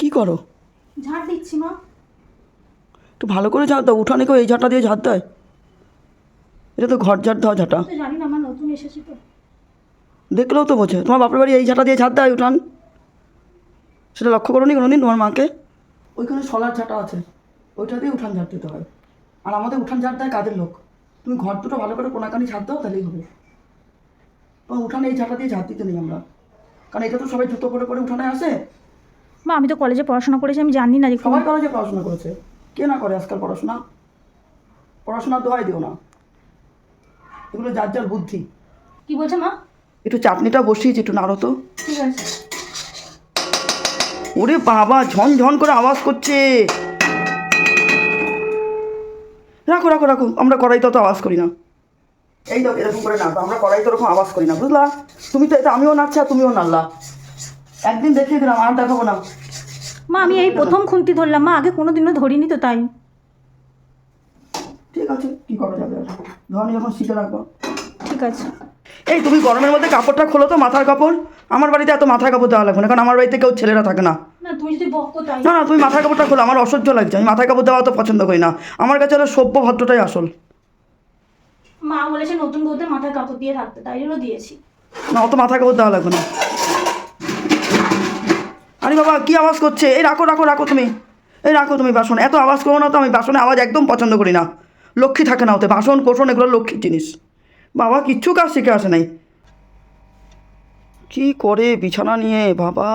কি করো? ঝাড় দিচ্ছি মা। একটু ভালো করে ঝাঁট দাও উঠানে কেউ এই ঝাঁটা দিয়ে ঝাঁট দেয়? এটা তো ঘর ঝাঁট দেওয়া ঝাঁটা। জানি না আমার নতুন এসেছি তো। দেখলেও তো বোঝে। তোমার বাপের বাড়ি এই ঝাঁটা দিয়ে ঝাঁট দেয় উঠান। সেটা লক্ষ্য করো নি কোনোদিন তোমার মাকে? ওইখানে সলার ঝাঁটা আছে। ওইটা দিয়ে উঠান ঝাঁট দিতে হয়। আর আমাদের উঠান ঝাঁট দেয় কাদের লোক? তুমি ঘর দুটো ভালো করে কোনাকানি ঝাঁট দাও তাহলেই হবে। তোমার উঠানে এই ঝাঁটা দিয়ে ঝাঁট দিতে নেই আমরা। কারণ এটা তো সবাই জুতো পরে পরে উঠানে আসে। মা আমি তো কলেজে পড়াশোনা করেছি আমি জানি না যে সবাই কলেজে পড়াশোনা করেছে। কে না করে আজকাল পড়াশোনা? পড়াশোনা দোহাই দিও না। এগুলো যার যার বুদ্ধি। কি বলছে মা? একটু চাটনিটা বসিয়েছি একটু নাড়ো তো। ঠিক আছে। ওরে বাবা ঝন ঝন করে আওয়াজ করছে। রাখো রাখো রাখো আমরা কড়াইতে তো আওয়াজ করি না। এই তো এরকম করে না আমরা কড়াইতে ওরকম আওয়াজ করি না বুঝলা? তুমি তো এটা আমিও নাচছি আর তুমিও নাড়লা। একদিন দেখিয়ে দিলাম আর দেখাবো না। মা আমি এই প্রথম খুন্তি ধরলাম। মা আগে কোনো দিনও ধরিনি তো তাই। ঠিক আছে কি করা যাবে ধরনি যখন শিখে রাখব। ঠিক আছে। এই তুমি গরমের মধ্যে কাপড়টা খোলো তো মাথার কাপড়। আমার বাড়িতে এত মাথার কাপড় দেওয়া লাগবে না কারণ আমার বাড়িতে কেউ ছেলেরা থাকে না। না না তুমি মাথার কাপড়টা খোলো আমার অসহ্য লাগছে আমি মাথার কাপড় দেওয়া তো পছন্দ করি না। আমার কাছে হলো সভ্য ভদ্রটাই আসল। মা বলেছে নতুন বউদের মাথায় কাপড় দিয়ে থাকতে তাই জন্য দিয়েছি। না অত মাথা কাপড় দেওয়া লাগবে না। আরে বাবা কি আওয়াজ করছে? এই রাখো রাখো রাখো তুমি। এই রাখো তুমি বাসন। এত আওয়াজ করো না তো আমি বাসনে আওয়াজ একদম পছন্দ করি না। লক্ষ্মী থাকে না ওতে। বাসন কোষণ এগুলো লক্ষ্মীর জিনিস। বাবা কিচ্ছু কাজ শিখে আসে নাই। কি করে বিছানা নিয়ে? বাবা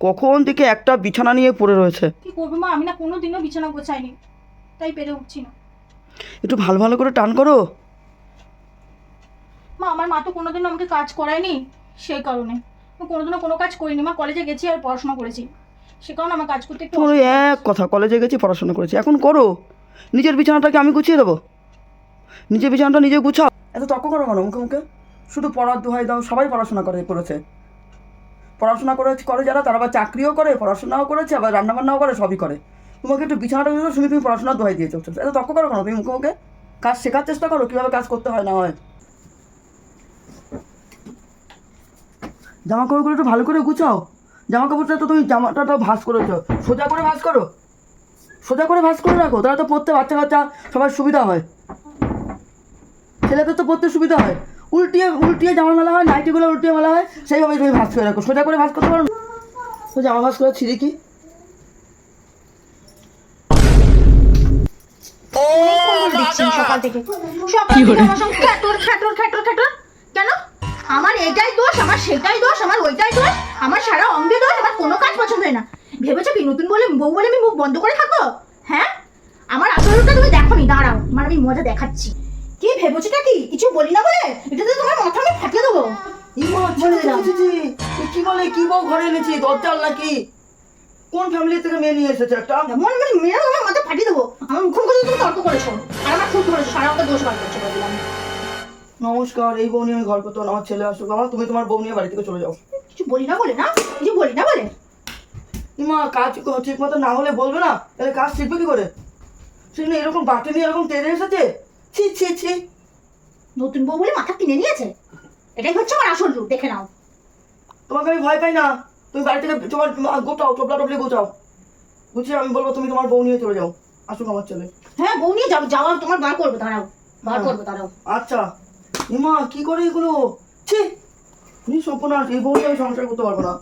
কখন থেকে একটা বিছানা নিয়ে পড়ে রয়েছে? কি করব মা? আমি না কোনো দিনও বিছানা গোছাইনি। তাই পেরে উঠছি না। একটু ভালো ভালো করে টান করো। মা আমার মা তো কোনোদিনও আমাকে কাজ করায়নি সেই কারণে। কোনোদিনও কোনো কাজ করিনি মা। কলেজে গেছি আর পড়াশোনা করেছি। সে কারণে আমার কাজ করতে একটু এক কথা কলেজে গেছি পড়াশোনা করেছি। এখন করো। নিজের বিছানাটাকে আমি গুছিয়ে দেবো। নিজের বিছানাটা নিজে গুছাও। এত তর্ক করো কেন মুখে মুখে? শুধু পড়ার দোহাই দাও সবাই পড়াশোনা করে করেছে। পড়াশোনা করে করে যারা তারা আবার চাকরিও করে পড়াশোনাও করেছে আবার রান্নাবান্নাও করে সবই করে। তোমাকে একটু বিছানাটা গুছিয়ে শুধু তুমি পড়াশোনার দোহাই দিয়ে চলছো এত তর্ক করো কেন তুমি মুখে মুখে? কাজ শেখার চেষ্টা করো কীভাবে কাজ করতে হয় না হয়। জামা কাপড়গুলো একটু ভালো করে গুছাও। জামা কাপড়টা তো তুমি জামাটা তো ভাঁজ করেছ। সোজা করে ভাঁজ করো। সোজা করে ভাঁজ করে রাখো তাহলে তো পড়তে বাচ্চা কাচ্চা সবার সুবিধা হয়। ছেলেদের তো পড়তে সুবিধা হয়। উল্টিয়ে উল্টিয়ে জামা মেলা হয় নাইটিগুলো উল্টিয়ে মেলা হয় সেইভাবে তুমি ভাঁজ করে রাখো। সোজা করে ভাঁজ করতে পারো তো জামা ভাঁজ করে ছিঁড়ি কি? সকাল থেকে। সকাল থেকে আমার সঙ্গে খ্যাটোর খ্যাটোর খ্যাটোর খ্যাটোর কেন আমার এটাই দোষ আমার সেটাই দোষ আমার ওইটাই দোষ আমার সারা অঙ্গে দোষ আমার কোনো কাজ পছন্দ হয় না। ভেবেছো কি? নতুন বলে বউ বলে আমি মুখ বন্ধ করে থাকব? হ্যাঁ? আমার আসল রূপটা তুমি দেখো নি দাঁড়াও মানে আমি মজা দেখাচ্ছি। কি ভেবেছোটা কি? কিছু বলি না বলে? এটা তো তোমার মাথা আমি ফাটিয়ে দেবো। কি বলে কি বউ ঘরে এনেছি? দরজাল নাকি? কোন ফ্যামিলি থেকে মেয়ে নিয়ে এসেছে একটা? এমন মানে মেয়েরা তোমার মাথা ফাটিয়ে দেবো। আমার মুখোমুখি তুমি তর্ক করেছ। আর আমার নমস্কার এই বউ নিয়ে আমি ঘর করতে আমার ছেলে আসুক। আমার তুমি তোমার বউ নিয়ে বাড়ি থেকে চলে যাও। কিছু বলি না বলে না? কিছু বলি না বলে? ইমা কাজ ঠিক মতো না হলে বলবে না? তাহলে কাজ শিখবে কি করে? সেখানে এরকম বাটি নিয়ে এরকম তেড়ে এসেছে। ছি ছি ছি। নতুন বউ বলে মাথা কিনে নিয়েছে? এটাই হচ্ছে আমার আসল রূপ দেখে নাও। তোমাকে আমি ভয় পাই না। তুমি বাড়ি থেকে তোমার গোটাও টোপলা টোপলি গোটাও বুঝছি আমি বলব তুমি তোমার বউ নিয়ে চলে যাও। আসুক আমার ছেলে। হ্যাঁ বউ নিয়ে যাও যাওয়া তোমার বার করবে দাঁড়াও। বার হ্যাঁ। করব দাঁড়াও। আচ্ছা। ইমা কি করে এগুলো? ছি সপনাশ এই বউ আমি সংসার করতে পারব না।